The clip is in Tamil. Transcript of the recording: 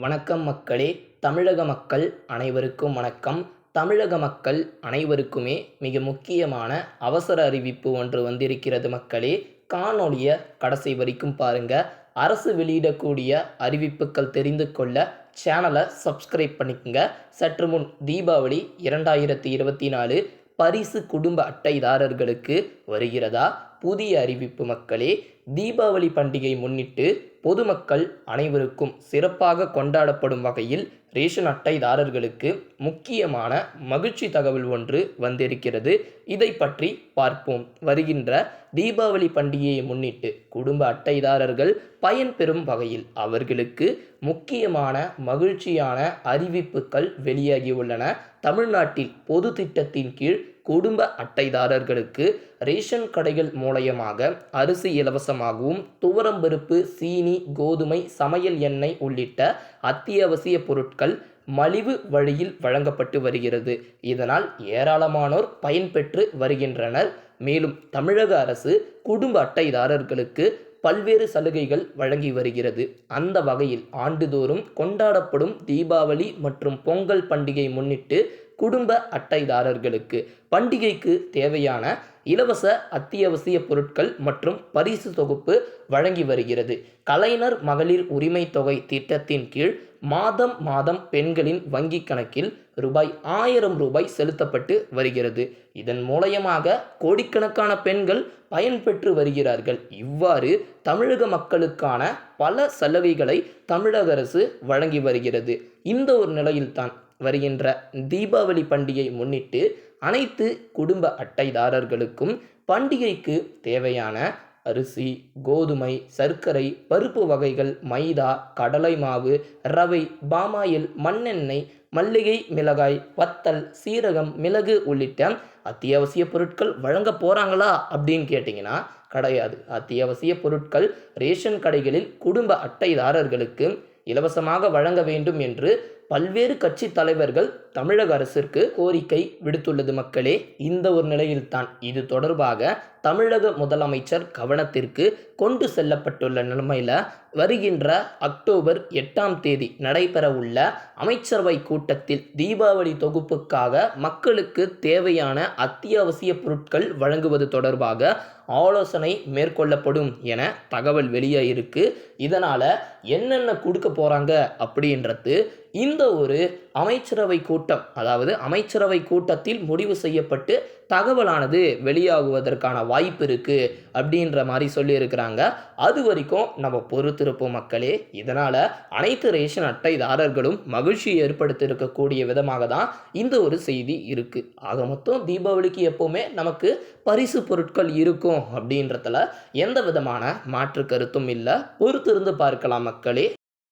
வணக்கம் மக்களே தமிழக மக்கள் அனைவருக்கும் வணக்கம். தமிழக மக்கள் அனைவருக்குமே மிக முக்கியமான அவசர அறிவிப்பு ஒன்று வந்திருக்கிறது மக்களே. காணொளிய கடைசி வரைக்கும் பாருங்க. அரசு வெளியிடக்கூடிய அறிவிப்புகள் தெரிந்து கொள்ள சேனலை சப்ஸ்கிரைப் பண்ணிக்கோங்க. சற்று முன் தீபாவளி இரண்டாயிரத்தி இருபத்தி நாலு பரிசு குடும்ப அட்டைதாரர்களுக்கு வருகிறதா? புதிய அறிவிப்பு மக்களே தீபாவளி பண்டிகை முன்னிட்டு பொதுமக்கள் அனைவருக்கும் சிறப்பாக கொண்டாடப்படும் வகையில் ரேஷன் அட்டைதாரர்களுக்கு முக்கியமான மகிழ்ச்சி தகவல் ஒன்று வந்திருக்கிறது. இதை பற்றி பார்ப்போம். வருகின்ற தீபாவளி பண்டிகையை முன்னிட்டு குடும்ப அட்டைதாரர்கள் பயன்பெறும் வகையில் அவர்களுக்கு முக்கியமான மகிழ்ச்சியான அறிவிப்புகள் வெளியாகியுள்ளன. தமிழ்நாட்டில் பொது திட்டத்தின் கீழ் குடும்ப அட்டைதாரர்களுக்கு ரேஷன் கடைகள் மூலயமாக அரிசி இலவசமாகவும் துவரம்பருப்பு சீனி கோதுமை சமையல் எண்ணெய் உள்ளிட்ட அத்தியாவசிய பொருட்கள் மலிவு வழியில் வழங்கப்பட்டு வருகிறது. இதனால் ஏராளமானோர் பயன்பெற்று வருகின்றனர். மேலும் தமிழக அரசு குடும்ப அட்டைதாரர்களுக்கு பல்வேறு சலுகைகள் வழங்கி வருகிறது. அந்த வகையில் ஆண்டுதோறும் கொண்டாடப்படும் தீபாவளி மற்றும் பொங்கல் பண்டிகை முன்னிட்டு குடும்ப அட்டைதாரர்களுக்கு பண்டிகைக்கு தேவையான இலவச அத்தியாவசிய பொருட்கள் மற்றும் பரிசு தொகுப்பு வழங்கி வருகிறது. கலைஞர் மகளிர் உரிமை தொகை திட்டத்தின் கீழ் மாதம் மாதம் பெண்களின் வங்கி கணக்கில் ரூபாய் ஆயிரம் ரூபாய் செலுத்தப்பட்டு வருகிறது. இதன் மூலயமாக கோடிக்கணக்கான பெண்கள் பயன்பெற்று வருகிறார்கள். இவ்வாறு தமிழக மக்களுக்கான பல சலுகைகளை தமிழக அரசு வழங்கி வருகிறது. இந்த ஒரு நிலையில்தான் வருகின்ற தீபாவளி பண்டிகை முன்னிட்டு அனைத்து குடும்ப அட்டைதாரர்களுக்கும் பண்டிகைக்கு தேவையான அரிசி கோதுமை சர்க்கரை பருப்பு வகைகள் மைதா கடலை மாவு ரவை பாமாயில் மண்ணெண்ணெய் மல்லிகை மிளகாய் வத்தல் சீரகம் மிளகு உள்ளிட்ட அத்தியாவசிய பொருட்கள் வழங்க போகிறாங்களா அப்படின்னு கேட்டிங்கன்னா கிடையாது. அத்தியாவசிய பொருட்கள் ரேஷன் கடைகளில் குடும்ப அட்டைதாரர்களுக்கு இலவசமாக வழங்க வேண்டும் என்று பல்வேறு கட்சி தலைவர்கள் தமிழக அரசிற்கு கோரிக்கை விடுத்துள்ளது மக்களே. இந்த ஒரு நிலையில்தான் இது தொடர்பாக தமிழக முதலமைச்சர் கவனத்திற்கு கொண்டு செல்லப்பட்டுள்ள நிலைமையில் வருகின்ற அக்டோபர் எட்டாம் தேதி நடைபெற உள்ள அமைச்சரவை கூட்டத்தில் தீபாவளி தொகுப்புக்காக மக்களுக்கு தேவையான அத்தியாவசிய பொருட்கள் வழங்குவது தொடர்பாக ஆலோசனை மேற்கொள்ளப்படும் என தகவல் வெளியாயிருக்கு. இதனால் என்னென்ன கொடுக்க போகிறாங்க அப்படின்றது இந்த ஒரு அமைச்சரவை கூட்டம் அதாவது அமைச்சரவை கூட்டத்தில் முடிவு செய்யப்பட்டு தகவலானது வெளியாகுவதற்கான வாய்ப்பு இருக்குது அப்படின்ற மாதிரி சொல்லியிருக்கிறாங்க. அது வரைக்கும் நம்ம பொறுத்திருப்போம் மக்களே. இதனால் அனைத்து ரேஷன் அட்டைதாரர்களும் மகிழ்ச்சி ஏற்படுத்தியிருக்கக்கூடிய விதமாக தான் இந்த ஒரு செய்தி இருக்குது ஆக மொத்தம் தீபாவளிக்கு எப்போவுமே நமக்கு பரிசு பொருட்கள் இருக்கும் அப்படின்றதுல எந்த விதமான மாற்று கருத்தும் இல்லை. பொறுத்திருந்து பார்க்கலாம் மக்களே.